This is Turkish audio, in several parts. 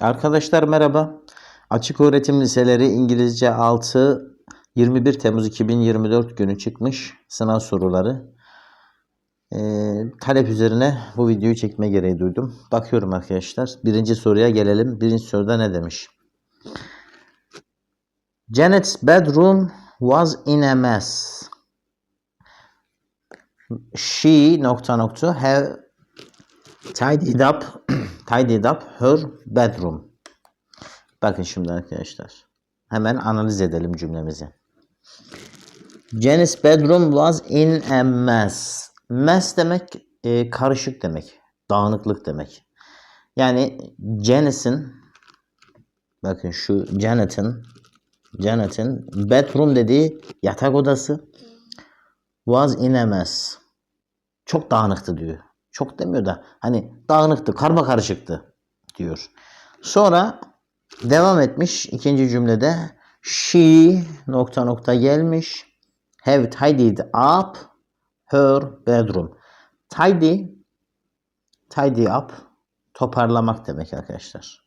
Arkadaşlar merhaba. Açık Öğretim Liseleri İngilizce 6 21 Temmuz 2024 günü çıkmış sınav soruları. Ee, talep üzerine bu videoyu çekme gereği duydum. Bakıyorum arkadaşlar. Birinci soruya gelelim. Birinci soruda ne demiş? Janet's bedroom was in a mess. She nokta nokta have tidied up tidied up her bedroom. Bakın şimdi arkadaşlar. Hemen analiz edelim cümlemizi. Janice's bedroom was in a mess. Mess demek e, karışık demek. Dağınıklık demek. Yani Janice'in bakın şu Janet'in Janet'in bedroom dediği yatak odası was in a mess. Çok dağınıktı diyor. Çok demiyor da hani dağınıktı, karma karışıktı diyor. Sonra devam etmiş ikinci cümlede she nokta nokta gelmiş have tidied up her bedroom. Tidy tidy up toparlamak demek arkadaşlar.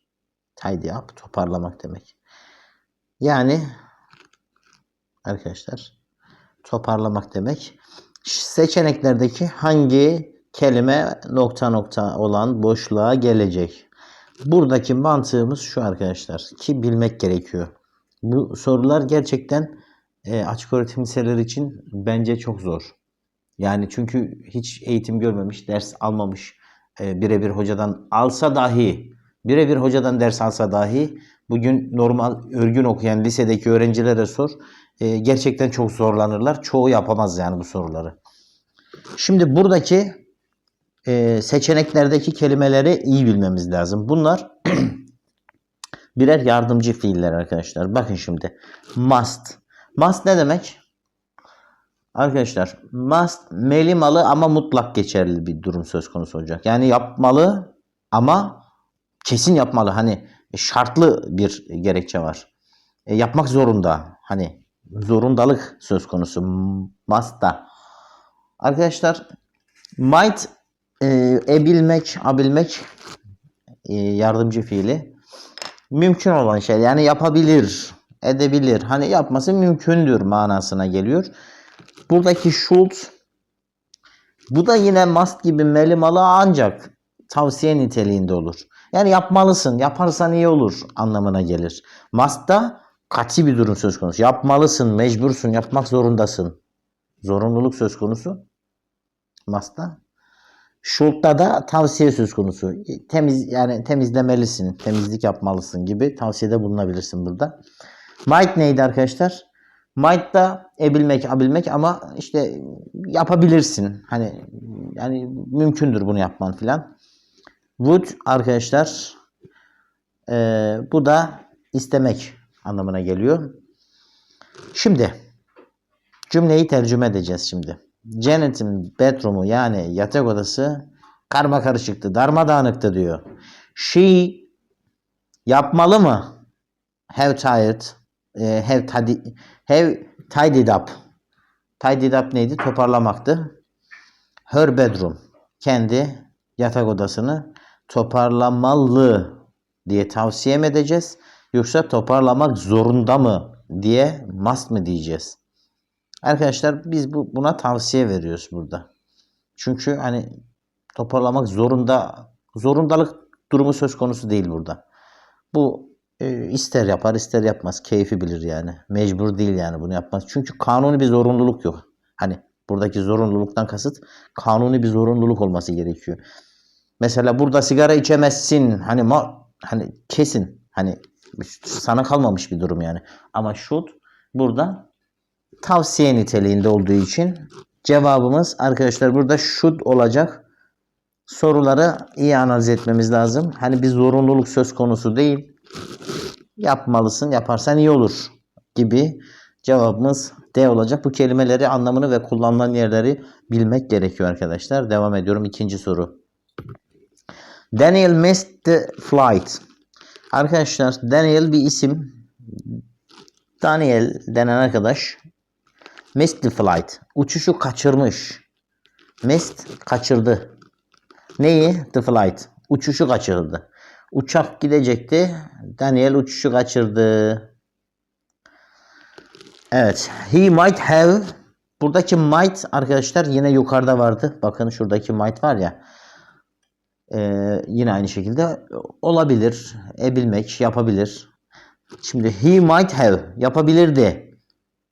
Tidy up toparlamak demek. Yani arkadaşlar toparlamak demek. Seçeneklerdeki hangi kelime nokta nokta olan boşluğa gelecek? Buradaki mantığımız şu arkadaşlar ki bilmek gerekiyor. Bu sorular gerçekten e, açık öğretim liseleri için bence çok zor. Yani çünkü hiç eğitim görmemiş, ders almamış, e, birebir hocadan alsa dahi, birebir hocadan ders alsa dahi bugün normal örgün okuyan lisedeki öğrencilere sor. e, gerçekten çok zorlanırlar. Çoğu yapamaz yani bu soruları. Şimdi buradaki e, seçeneklerdeki kelimeleri iyi bilmemiz lazım. Bunlar birer yardımcı fiiller arkadaşlar. Bakın şimdi. Must. Must ne demek? Arkadaşlar must melimalı ama mutlak geçerli bir durum söz konusu olacak. Yani yapmalı ama kesin yapmalı. Hani şartlı bir gerekçe var. E, yapmak zorunda. Hani zorundalık söz konusu. Must da. Arkadaşlar might e, ebilmek, abilmek e, yardımcı fiili. Mümkün olan şey yani yapabilir, edebilir. Hani yapması mümkündür manasına geliyor. Buradaki should bu da yine must gibi melimalı ancak tavsiye niteliğinde olur. Yani yapmalısın, yaparsan iyi olur anlamına gelir. Must da katı bir durum söz konusu. Yapmalısın, mecbursun, yapmak zorundasın. Zorunluluk söz konusu. Must'ta. Should'da da tavsiye söz konusu. Temiz yani temizlemelisin, temizlik yapmalısın gibi tavsiyede bulunabilirsin burada. Might neydi arkadaşlar? Might da ebilmek, abilmek ama işte yapabilirsin. Hani yani mümkündür bunu yapman filan. Would arkadaşlar eee, bu da istemek anlamına geliyor. Şimdi cümleyi tercüme edeceğiz şimdi. Janet'in bedroom'u yani yatak odası karma karışıktı, darmadağınıktı diyor. She yapmalı mı? Have tired, e, have, tidy, have tidied up. Tidied up neydi? Toparlamaktı. Her bedroom. Kendi yatak odasını toparlamalı diye tavsiye mi edeceğiz? Yoksa toparlamak zorunda mı diye must mı diyeceğiz? Arkadaşlar biz bu buna tavsiye veriyoruz burada. Çünkü hani toparlamak zorunda zorundalık durumu söz konusu değil burada. Bu e, ister yapar ister yapmaz. Keyfi bilir yani. Mecbur değil yani bunu yapmaz. Çünkü kanuni bir zorunluluk yok. Hani buradaki zorunluluktan kasıt kanuni bir zorunluluk olması gerekiyor. Mesela burada sigara içemezsin. Hani ma hani kesin hani sana kalmamış bir durum yani. Ama should burada tavsiye niteliğinde olduğu için cevabımız arkadaşlar burada should olacak. Soruları iyi analiz etmemiz lazım. Hani bir zorunluluk söz konusu değil. Yapmalısın, yaparsan iyi olur gibi cevabımız D olacak. Bu kelimeleri anlamını ve kullanılan yerleri bilmek gerekiyor arkadaşlar. Devam ediyorum. ikinci soru. Daniel missed the flight. Arkadaşlar Daniel bir isim. Daniel denen arkadaş missed the flight. Uçuşu kaçırmış. Missed kaçırdı. Neyi? The flight. Uçuşu kaçırdı. Uçak gidecekti. Daniel uçuşu kaçırdı. Evet. He might have Buradaki might arkadaşlar yine yukarıda vardı. Bakın şuradaki might var ya. Ee, yine aynı şekilde olabilir. Ebilmek, yapabilir. Şimdi he might have yapabilirdi.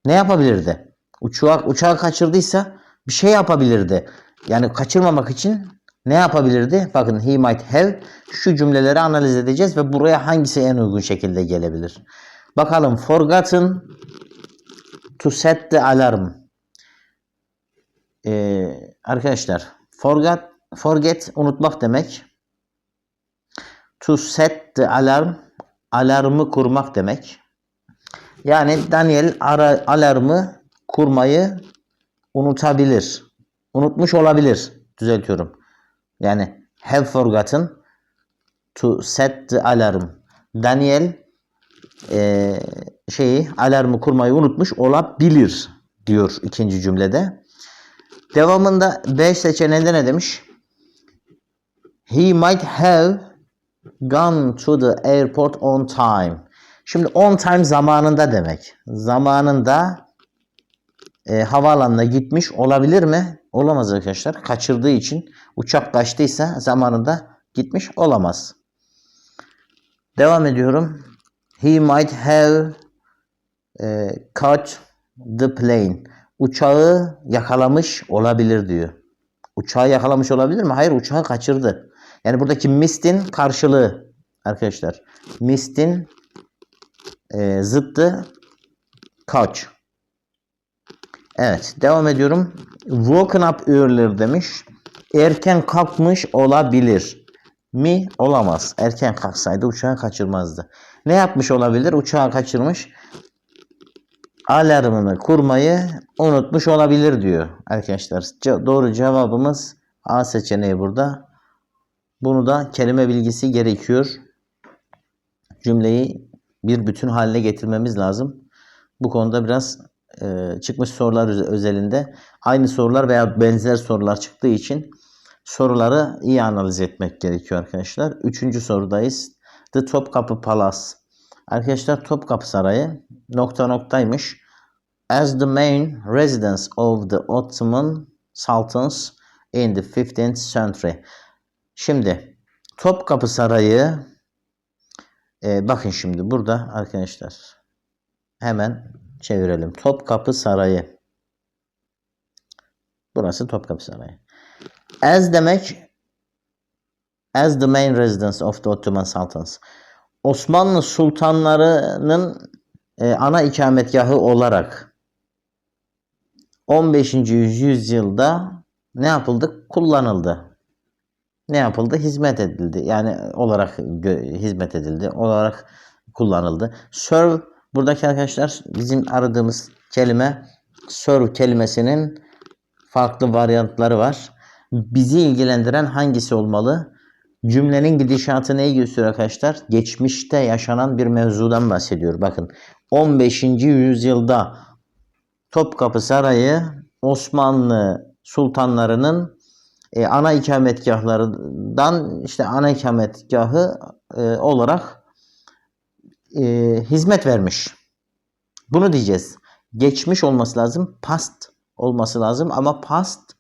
Ne yapabilirdi? Uçağı, uçağı kaçırdıysa bir şey yapabilirdi. Yani kaçırmamak için ne yapabilirdi? Bakın he might have şu cümleleri analiz edeceğiz ve buraya hangisi en uygun şekilde gelebilir? Bakalım forgotten to set the alarm. Ee, arkadaşlar forget forget unutmak demek. To set the alarm alarmı kurmak demek. Yani Daniel ara, alarmı kurmayı unutabilir. Unutmuş olabilir. Düzeltiyorum. Yani have forgotten to set the alarm. Daniel e, şeyi alarmı kurmayı unutmuş olabilir diyor ikinci cümlede. Devamında B seçeneğinde ne demiş? He might have gone to the airport on time. Şimdi on time zamanında demek. Zamanında e, havaalanına gitmiş olabilir mi? Olamaz arkadaşlar. Kaçırdığı için uçak kaçtıysa zamanında gitmiş olamaz. Devam ediyorum. He might have e, caught the plane. Uçağı yakalamış olabilir diyor. Uçağı yakalamış olabilir mi? Hayır uçağı kaçırdı. Yani buradaki missed'in karşılığı arkadaşlar. Missed'in e, zıttı catch. Evet devam ediyorum. Woken up earlier demiş. Erken kalkmış olabilir. Mi? Olamaz. Erken kalksaydı uçağı kaçırmazdı. Ne yapmış olabilir? Uçağı kaçırmış. Alarmını kurmayı unutmuş olabilir diyor arkadaşlar. Ce- doğru cevabımız A seçeneği burada. Bunu da kelime bilgisi gerekiyor. Cümleyi bir bütün haline getirmemiz lazım. Bu konuda biraz e, çıkmış sorular öz- özelinde aynı sorular veya benzer sorular çıktığı için soruları iyi analiz etmek gerekiyor arkadaşlar. Üçüncü sorudayız. The Topkapı Palace. Arkadaşlar Topkapı Sarayı nokta noktaymış. As the main residence of the Ottoman Sultans in the 15th century. Şimdi Topkapı Sarayı e, bakın şimdi burada arkadaşlar hemen çevirelim. Topkapı Sarayı. Burası Topkapı Sarayı. As demek as the main residence of the Ottoman Sultans. Osmanlı sultanlarının e, ana ikametgahı olarak 15. yüzyılda ne yapıldı? Kullanıldı. Ne yapıldı? Hizmet edildi. Yani olarak hizmet edildi. Olarak kullanıldı. Serve buradaki arkadaşlar bizim aradığımız kelime serve kelimesinin farklı varyantları var. Bizi ilgilendiren hangisi olmalı? Cümlenin gidişatı neyi gösteriyor arkadaşlar? Geçmişte yaşanan bir mevzudan bahsediyor. Bakın 15. yüzyılda Topkapı Sarayı Osmanlı sultanlarının e, ana ikametgahlarından işte ana ikametgahı e, olarak e, hizmet vermiş. Bunu diyeceğiz. Geçmiş olması lazım. Past olması lazım ama past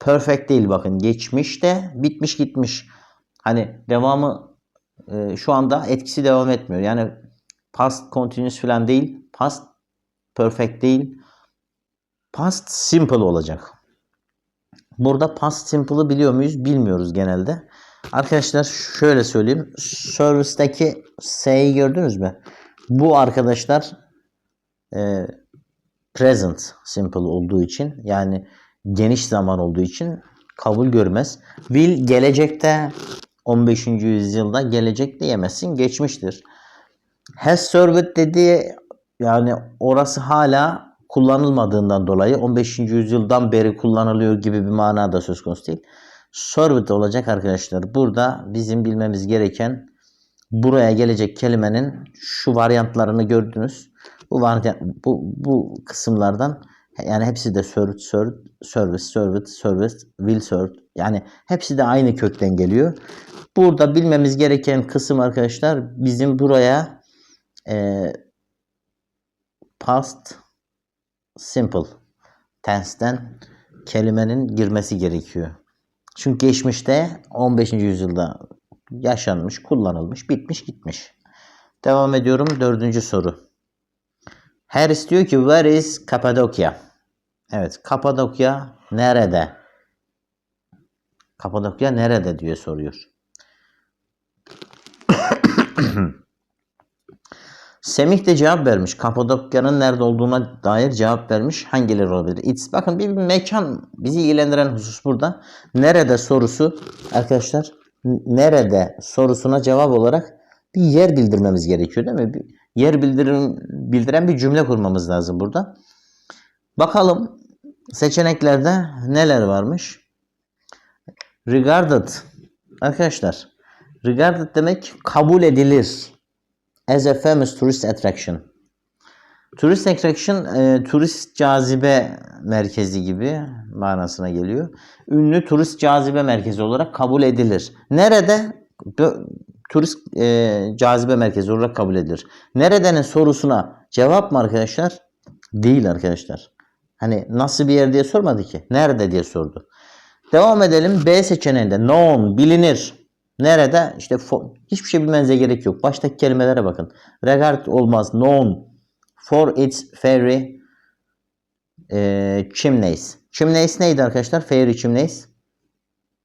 perfect değil bakın. Geçmiş de bitmiş gitmiş. Hani devamı e, şu anda etkisi devam etmiyor. Yani past continuous falan değil. Past perfect değil. Past simple olacak. Burada past simple'ı biliyor muyuz? Bilmiyoruz genelde. Arkadaşlar şöyle söyleyeyim. Service'deki S'yi gördünüz mü? Bu arkadaşlar e, present simple olduğu için yani geniş zaman olduğu için kabul görmez. Will gelecekte 15. yüzyılda gelecek diyemezsin. Geçmiştir. Has served dediği yani orası hala kullanılmadığından dolayı 15. yüzyıldan beri kullanılıyor gibi bir mana da söz konusu değil. Served olacak arkadaşlar. Burada bizim bilmemiz gereken buraya gelecek kelimenin şu varyantlarını gördünüz. Bu varyant, bu, bu kısımlardan Yani hepsi de served, served, service, served, service, will served. Yani hepsi de aynı kökten geliyor. Burada bilmemiz gereken kısım arkadaşlar bizim buraya e, past simple tense'ten kelimenin girmesi gerekiyor. Çünkü geçmişte 15. yüzyılda yaşanmış, kullanılmış, bitmiş, gitmiş. Devam ediyorum. Dördüncü soru. Harris diyor ki where is Kapadokya? Evet, Kapadokya nerede? Kapadokya nerede diye soruyor. Semih de cevap vermiş. Kapadokya'nın nerede olduğuna dair cevap vermiş. Hangileri olabilir? It's, bakın bir, mekan bizi ilgilendiren husus burada. Nerede sorusu arkadaşlar nerede sorusuna cevap olarak bir yer bildirmemiz gerekiyor değil mi? Bir yer bildirim, bildiren bir cümle kurmamız lazım burada. Bakalım seçeneklerde neler varmış? Regarded. Arkadaşlar regarded demek kabul edilir as a famous tourist attraction. Tourist attraction e, turist cazibe merkezi gibi manasına geliyor. Ünlü turist cazibe merkezi olarak kabul edilir. Nerede? Turist e, cazibe merkezi olarak kabul edilir. Neredenin sorusuna cevap mı arkadaşlar? Değil arkadaşlar. Hani nasıl bir yer diye sormadı ki. Nerede diye sordu. Devam edelim. B seçeneğinde known, bilinir. Nerede? İşte hiçbir şey bilmenize gerek yok. Baştaki kelimelere bakın. Regard olmaz. Known for its fairy e, chimneys. Chimneys neydi arkadaşlar? Fairy chimneys.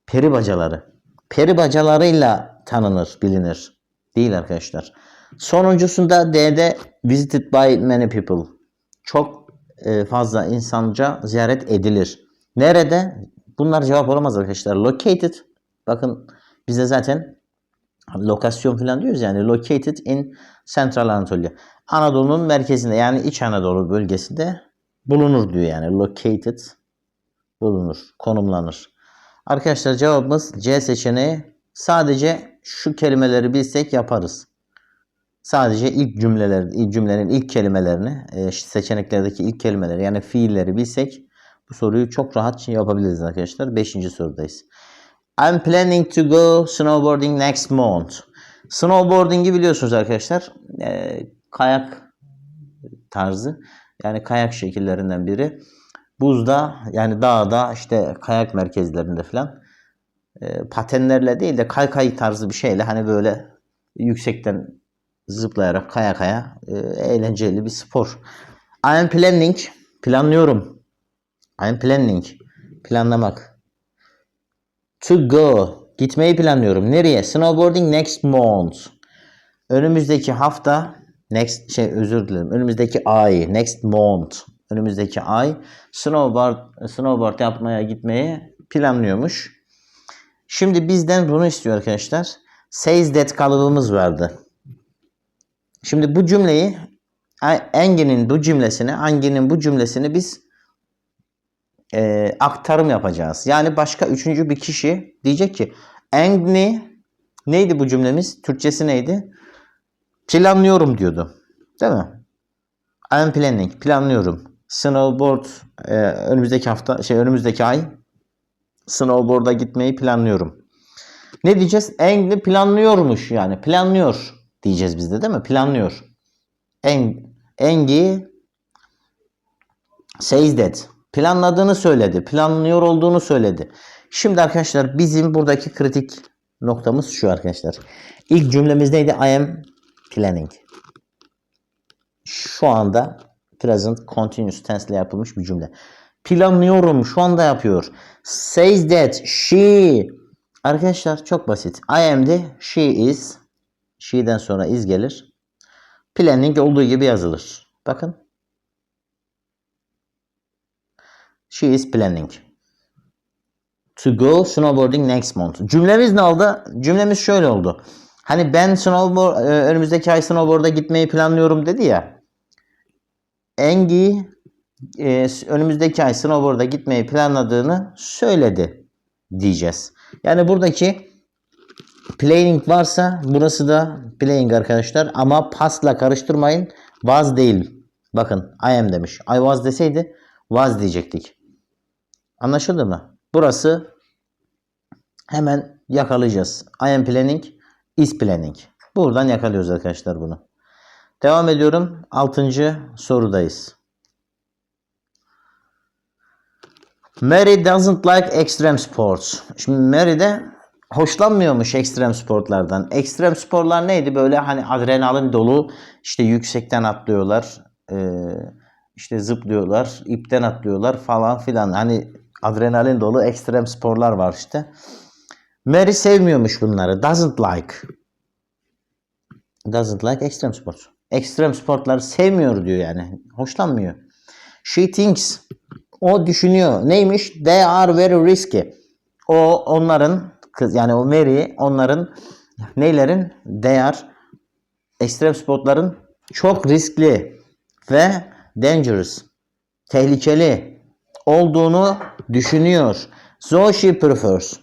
Peri bacaları. Peri bacalarıyla tanınır, bilinir. Değil arkadaşlar. Sonuncusunda D'de visited by many people. Çok e, fazla insanca ziyaret edilir. Nerede? Bunlar cevap olamaz arkadaşlar. Located. Bakın bize zaten lokasyon falan diyoruz yani located in Central Anatolia. Anadolu'nun merkezinde yani İç Anadolu bölgesinde bulunur diyor yani located bulunur, konumlanır. Arkadaşlar cevabımız C seçeneği. Sadece şu kelimeleri bilsek yaparız. Sadece ilk cümleler, ilk cümlenin ilk kelimelerini, e, seçeneklerdeki ilk kelimeleri yani fiilleri bilsek bu soruyu çok rahat yapabiliriz arkadaşlar. Beşinci sorudayız. I'm planning to go snowboarding next month. Snowboarding'i biliyorsunuz arkadaşlar. E, kayak tarzı. Yani kayak şekillerinden biri. Buzda yani dağda işte kayak merkezlerinde falan e, patenlerle değil de kaykay tarzı bir şeyle hani böyle yüksekten zıplayarak kaya kaya e, eğlenceli bir spor. I am planning planlıyorum. I am planning planlamak. To go gitmeyi planlıyorum. Nereye? Snowboarding next month. Önümüzdeki hafta next şey özür dilerim. Önümüzdeki ay next month. Önümüzdeki ay snowboard snowboard yapmaya gitmeyi planlıyormuş. Şimdi bizden bunu istiyor arkadaşlar. Says that kalıbımız vardı. Şimdi bu cümleyi Engin'in bu cümlesini, Engin'in bu cümlesini biz e, aktarım yapacağız. Yani başka üçüncü bir kişi diyecek ki Engni neydi bu cümlemiz? Türkçesi neydi? Planlıyorum diyordu. Değil mi? I'm planning. Planlıyorum. Snowboard e, önümüzdeki hafta şey önümüzdeki ay snowboard'a gitmeyi planlıyorum. Ne diyeceğiz? Engli planlıyormuş yani. Planlıyor diyeceğiz biz de değil mi? Planlıyor. En, Engi says that. Planladığını söyledi. Planlıyor olduğunu söyledi. Şimdi arkadaşlar bizim buradaki kritik noktamız şu arkadaşlar. İlk cümlemiz neydi? I am planning. Şu anda present continuous tense ile yapılmış bir cümle. Planlıyorum. Şu anda yapıyor. Says that she Arkadaşlar çok basit. I am de she is. She'den sonra is gelir. Planning olduğu gibi yazılır. Bakın. She is planning. To go snowboarding next month. Cümlemiz ne oldu? Cümlemiz şöyle oldu. Hani ben snowboard, e, önümüzdeki ay snowboard'a gitmeyi planlıyorum dedi ya. Engi e, önümüzdeki ay snowboard'a gitmeyi planladığını söyledi diyeceğiz. Yani buradaki playing varsa burası da playing arkadaşlar ama pasla karıştırmayın. Was değil. Bakın I am demiş. I was deseydi Was diyecektik. Anlaşıldı mı? Burası hemen yakalayacağız. I am planning, is planning. Buradan yakalıyoruz arkadaşlar bunu. Devam ediyorum. Altıncı sorudayız. Mary doesn't like extreme sports. Şimdi Mary de hoşlanmıyormuş ekstrem sporlardan. Ekstrem sporlar neydi? Böyle hani adrenalin dolu işte yüksekten atlıyorlar. işte zıplıyorlar, ipten atlıyorlar falan filan. Hani adrenalin dolu ekstrem sporlar var işte. Mary sevmiyormuş bunları. Doesn't like. Doesn't like extreme sports. Ekstrem sportları sevmiyor diyor yani. Hoşlanmıyor. She thinks. O düşünüyor. Neymiş? They are very risky. O onların kız yani o Mary onların neylerin? They are ekstrem sportların çok riskli ve dangerous. Tehlikeli olduğunu düşünüyor. So she prefers.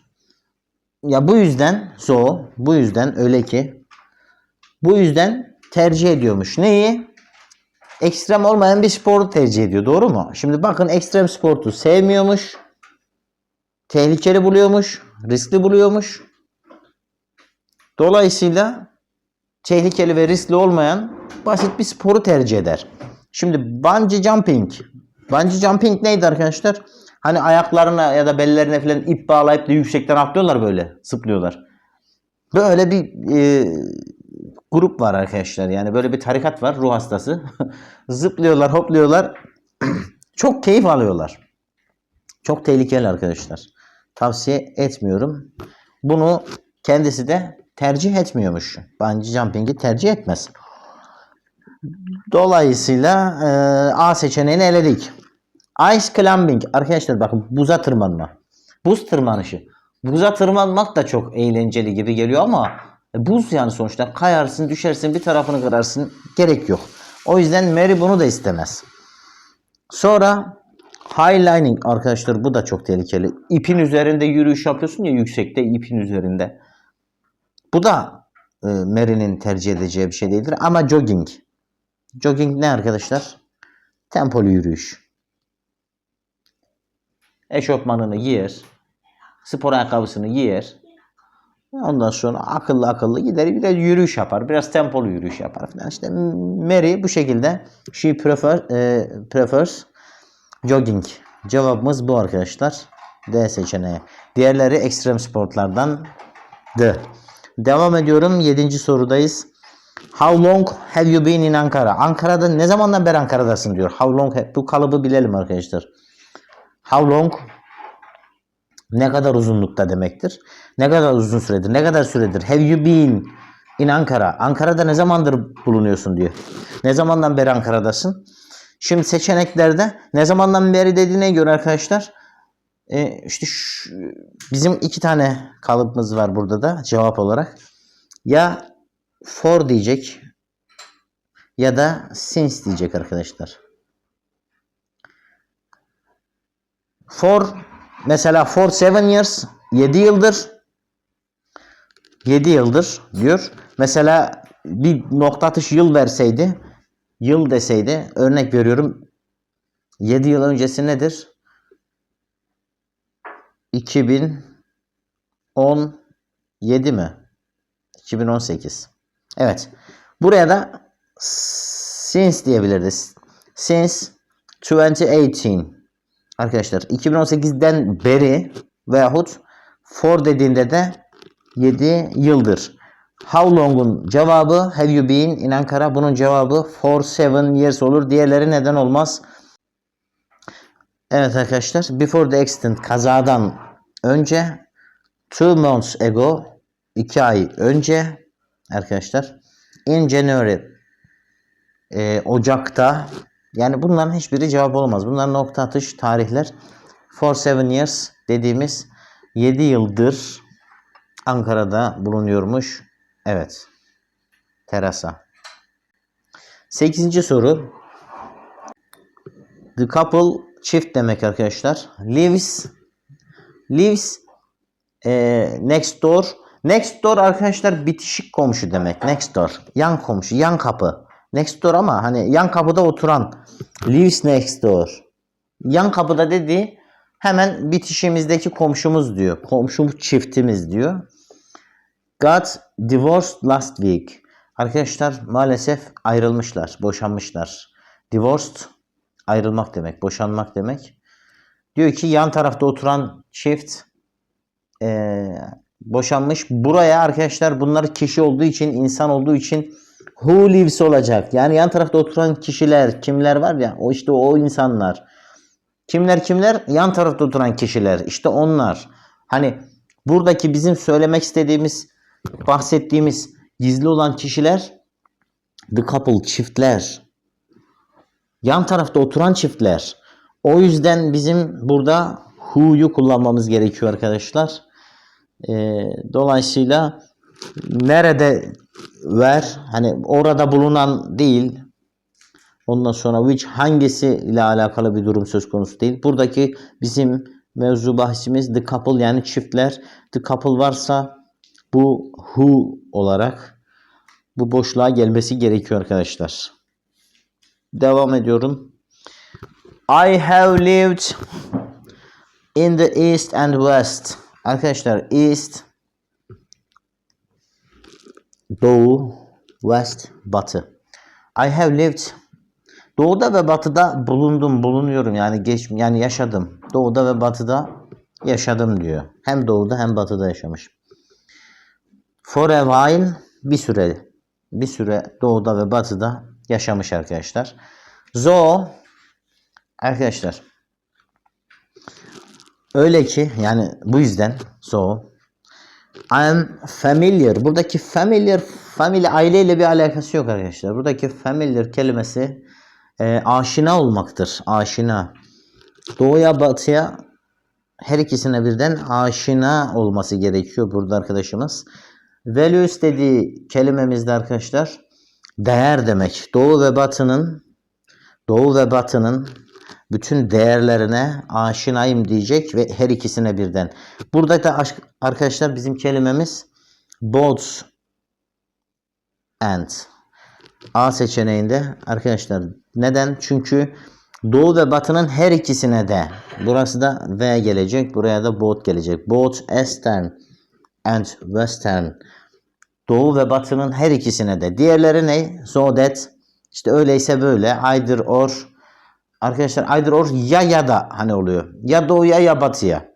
Ya bu yüzden so bu yüzden öyle ki bu yüzden tercih ediyormuş. Neyi? Ekstrem olmayan bir sporu tercih ediyor. Doğru mu? Şimdi bakın ekstrem sportu sevmiyormuş. Tehlikeli buluyormuş. Riskli buluyormuş. Dolayısıyla tehlikeli ve riskli olmayan basit bir sporu tercih eder. Şimdi bungee jumping. Bungee jumping neydi arkadaşlar? Hani ayaklarına ya da bellerine falan ip bağlayıp da yüksekten atlıyorlar böyle. Zıplıyorlar. Böyle bir e, grup var arkadaşlar. Yani böyle bir tarikat var. Ruh hastası. Zıplıyorlar, hopluyorlar. Çok keyif alıyorlar. Çok tehlikeli arkadaşlar. Tavsiye etmiyorum. Bunu kendisi de tercih etmiyormuş. Bungee jumping'i tercih etmez. Dolayısıyla e, A seçeneğini eledik. Ice climbing. Arkadaşlar bakın buza tırmanma. Buz tırmanışı. Buza tırmanmak da çok eğlenceli gibi geliyor ama buz yani sonuçta kayarsın, düşersin, bir tarafını kırarsın. Gerek yok. O yüzden Mary bunu da istemez. Sonra highlining arkadaşlar bu da çok tehlikeli. İpin üzerinde yürüyüş yapıyorsun ya yüksekte ipin üzerinde. Bu da e, Mary'nin tercih edeceği bir şey değildir. Ama jogging. Jogging ne arkadaşlar? Tempolu yürüyüş. Eşofmanını giyer. Spor ayakkabısını giyer. Ondan sonra akıllı akıllı gider biraz yürüyüş yapar. Biraz tempolu yürüyüş yapar falan. İşte Mary bu şekilde she prefer, e, prefers jogging. Cevabımız bu arkadaşlar. D seçeneği. Diğerleri ekstrem sportlardan D. Devam ediyorum. Yedinci sorudayız. How long have you been in Ankara? Ankara'da ne zamandan beri Ankara'dasın diyor. How long have- bu kalıbı bilelim arkadaşlar. How long ne kadar uzunlukta demektir. Ne kadar uzun süredir, ne kadar süredir. Have you been in Ankara? Ankara'da ne zamandır bulunuyorsun diyor. Ne zamandan beri Ankara'dasın? Şimdi seçeneklerde ne zamandan beri dediğine göre arkadaşlar e, işte şu, bizim iki tane kalıbımız var burada da cevap olarak. Ya for diyecek ya da since diyecek arkadaşlar. For mesela for seven years 7 yıldır 7 yıldır diyor. Mesela bir nokta atış yıl verseydi yıl deseydi örnek veriyorum 7 yıl öncesi nedir? 2017 mi? 2018. Evet. Buraya da since diyebiliriz. Since 2018. Arkadaşlar 2018'den beri veyahut for dediğinde de 7 yıldır. How long'un cevabı have you been in Ankara? Bunun cevabı for 7 years olur. Diğerleri neden olmaz? Evet arkadaşlar. Before the accident kazadan önce two months ago 2 ay önce arkadaşlar in January e, Ocak'ta yani bunların hiçbiri cevap olmaz. Bunlar nokta atış tarihler. For seven years dediğimiz 7 yıldır Ankara'da bulunuyormuş. Evet. Terasa. 8. soru. The couple çift demek arkadaşlar. Lives lives e, next door. Next door arkadaşlar bitişik komşu demek. Next door. Yan komşu, yan kapı. Next door ama hani yan kapıda oturan. Lives next door. Yan kapıda dediği hemen bitişimizdeki komşumuz diyor. Komşumuz çiftimiz diyor. Got divorced last week. Arkadaşlar maalesef ayrılmışlar, boşanmışlar. Divorced ayrılmak demek, boşanmak demek. Diyor ki yan tarafta oturan çift eee, boşanmış. Buraya arkadaşlar bunlar kişi olduğu için, insan olduğu için who lives olacak. Yani yan tarafta oturan kişiler, kimler var ya, o işte o insanlar. Kimler kimler? Yan tarafta oturan kişiler. İşte onlar. Hani buradaki bizim söylemek istediğimiz, bahsettiğimiz gizli olan kişiler the couple çiftler. Yan tarafta oturan çiftler. O yüzden bizim burada who'yu kullanmamız gerekiyor arkadaşlar. Ee, dolayısıyla nerede ver hani orada bulunan değil ondan sonra which hangisi ile alakalı bir durum söz konusu değil. Buradaki bizim mevzu bahsimiz the couple yani çiftler. The couple varsa bu who olarak bu boşluğa gelmesi gerekiyor arkadaşlar. Devam ediyorum. I have lived in the east and west. Arkadaşlar east doğu, west, batı. I have lived doğuda ve batıda bulundum, bulunuyorum. Yani geç yani yaşadım. Doğuda ve batıda yaşadım diyor. Hem doğuda hem batıda yaşamış. For a while bir süre bir süre doğuda ve batıda yaşamış arkadaşlar. Zo arkadaşlar öyle ki yani bu yüzden so I am familiar. Buradaki familiar family aileyle bir alakası yok arkadaşlar. Buradaki familiar kelimesi e, aşina olmaktır. Aşina. Doğuya batıya her ikisine birden aşina olması gerekiyor burada arkadaşımız. Values dediği kelimemizde arkadaşlar değer demek. Doğu ve batının Doğu ve batının bütün değerlerine aşinayım diyecek ve her ikisine birden. Burada da aş- arkadaşlar bizim kelimemiz both and. A seçeneğinde arkadaşlar neden? Çünkü Doğu ve Batı'nın her ikisine de burası da V gelecek. Buraya da both gelecek. Both Eastern and Western. Doğu ve Batı'nın her ikisine de. Diğerleri ne? So that işte öyleyse böyle. Either or. Arkadaşlar either or ya ya da hani oluyor. Ya doğuya ya batıya.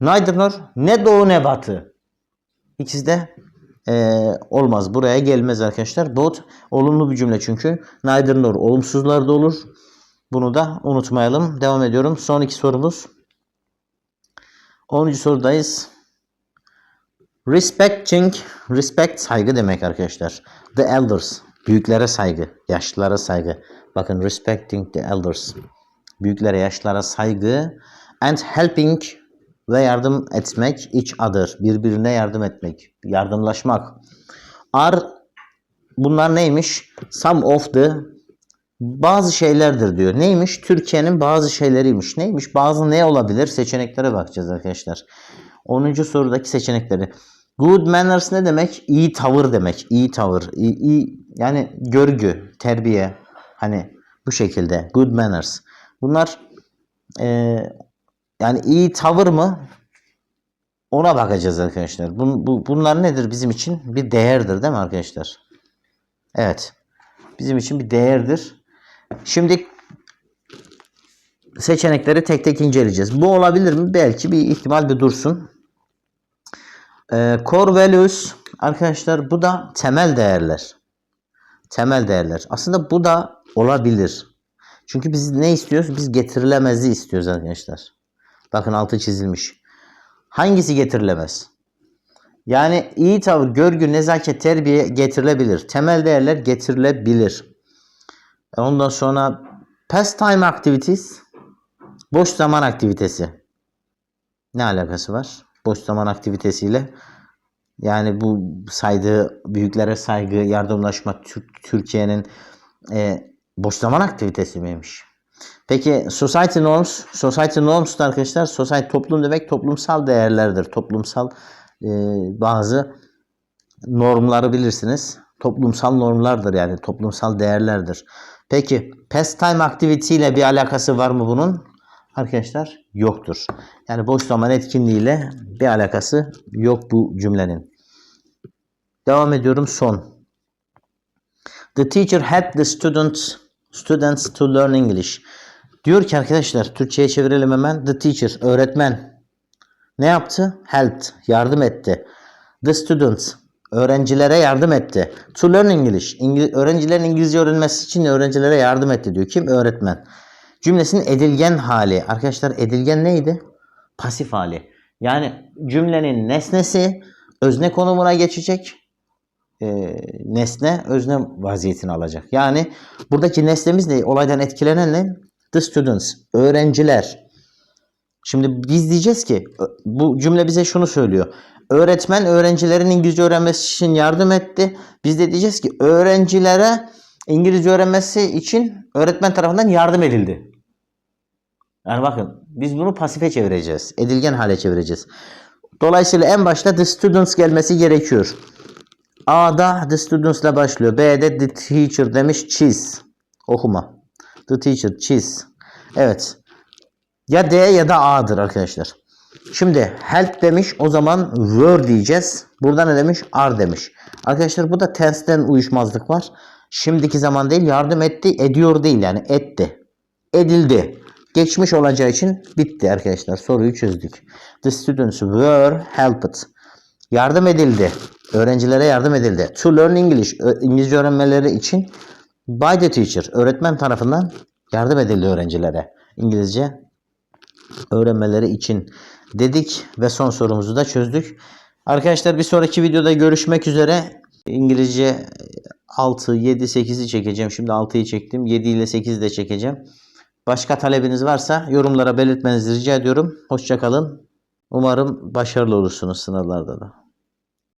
Neither nor ne doğu ne batı. İkisi de eee, olmaz. Buraya gelmez arkadaşlar. Both olumlu bir cümle çünkü. Neither nor olumsuzlar da olur. Bunu da unutmayalım. Devam ediyorum. Son iki sorumuz. 10. sorudayız. Respecting, respect saygı demek arkadaşlar. The elders, büyüklere saygı, yaşlılara saygı. Bakın respecting the elders, büyüklere, yaşlılara saygı. And helping ve yardım etmek, each other, birbirine yardım etmek, yardımlaşmak. Are, bunlar neymiş? Some of the, bazı şeylerdir diyor. Neymiş? Türkiye'nin bazı şeyleriymiş. Neymiş? Bazı ne olabilir? Seçeneklere bakacağız arkadaşlar. 10. sorudaki seçenekleri. Good manners ne demek? İyi tavır demek. İyi tavır. İyi, iyi- yani görgü, terbiye. Hani bu şekilde. Good manners. Bunlar eee, yani iyi tavır mı? Ona bakacağız arkadaşlar. Bun, bu, bunlar nedir bizim için? Bir değerdir değil mi arkadaşlar? Evet. Bizim için bir değerdir. Şimdi seçenekleri tek tek inceleyeceğiz. Bu olabilir mi? Belki bir ihtimal bir dursun. Ee, core values arkadaşlar bu da temel değerler. Temel değerler. Aslında bu da olabilir. Çünkü biz ne istiyoruz? Biz getirilemezi istiyoruz arkadaşlar. Bakın altı çizilmiş. Hangisi getirilemez? Yani iyi tavır, görgü, nezaket, terbiye getirilebilir. Temel değerler getirilebilir. Ondan sonra pastime activities boş zaman aktivitesi. Ne alakası var? Boş zaman aktivitesiyle. Yani bu saydığı büyüklere saygı, yardımlaşma Tür- Türkiye'nin e, boş zaman aktivitesi miymiş? Peki society norms, society norms da arkadaşlar society toplum demek toplumsal değerlerdir. Toplumsal e, bazı normları bilirsiniz. Toplumsal normlardır yani toplumsal değerlerdir. Peki pastime activity ile bir alakası var mı bunun? Arkadaşlar yoktur. Yani boş zaman etkinliğiyle bir alakası yok bu cümlenin. Devam ediyorum son. The teacher helped the students students to learn English. Diyor ki arkadaşlar Türkçe'ye çevirelim hemen. The teacher öğretmen ne yaptı? Helped yardım etti. The students öğrencilere yardım etti. To learn English İngiliz, öğrencilerin İngilizce öğrenmesi için öğrencilere yardım etti diyor. Kim? Öğretmen. Cümlesinin edilgen hali. Arkadaşlar edilgen neydi? Pasif hali. Yani cümlenin nesnesi özne konumuna geçecek e, nesne özne vaziyetini alacak. Yani buradaki nesnemiz ne? Olaydan etkilenen ne? The students. Öğrenciler. Şimdi biz diyeceğiz ki bu cümle bize şunu söylüyor. Öğretmen öğrencilerin İngilizce öğrenmesi için yardım etti. Biz de diyeceğiz ki öğrencilere İngilizce öğrenmesi için öğretmen tarafından yardım edildi. Yani bakın biz bunu pasife çevireceğiz. Edilgen hale çevireceğiz. Dolayısıyla en başta the students gelmesi gerekiyor. A'da the students ile başlıyor. B'de the teacher demiş cheese. Okuma. The teacher cheese. Evet. Ya D ya da A'dır arkadaşlar. Şimdi help demiş o zaman were diyeceğiz. Burada ne demiş? Are demiş. Arkadaşlar bu da tense'ten uyuşmazlık var. Şimdiki zaman değil yardım etti ediyor değil yani etti. Edildi. Geçmiş olacağı için bitti arkadaşlar. Soruyu çözdük. The students were helped. Yardım edildi. Öğrencilere yardım edildi. To learn English. İngilizce öğrenmeleri için by the teacher. Öğretmen tarafından yardım edildi öğrencilere. İngilizce öğrenmeleri için dedik ve son sorumuzu da çözdük. Arkadaşlar bir sonraki videoda görüşmek üzere. İngilizce 6, 7, 8'i çekeceğim. Şimdi 6'yı çektim. 7 ile 8'i de çekeceğim. Başka talebiniz varsa yorumlara belirtmenizi rica ediyorum. Hoşçakalın. Umarım başarılı olursunuz sınavlarda da.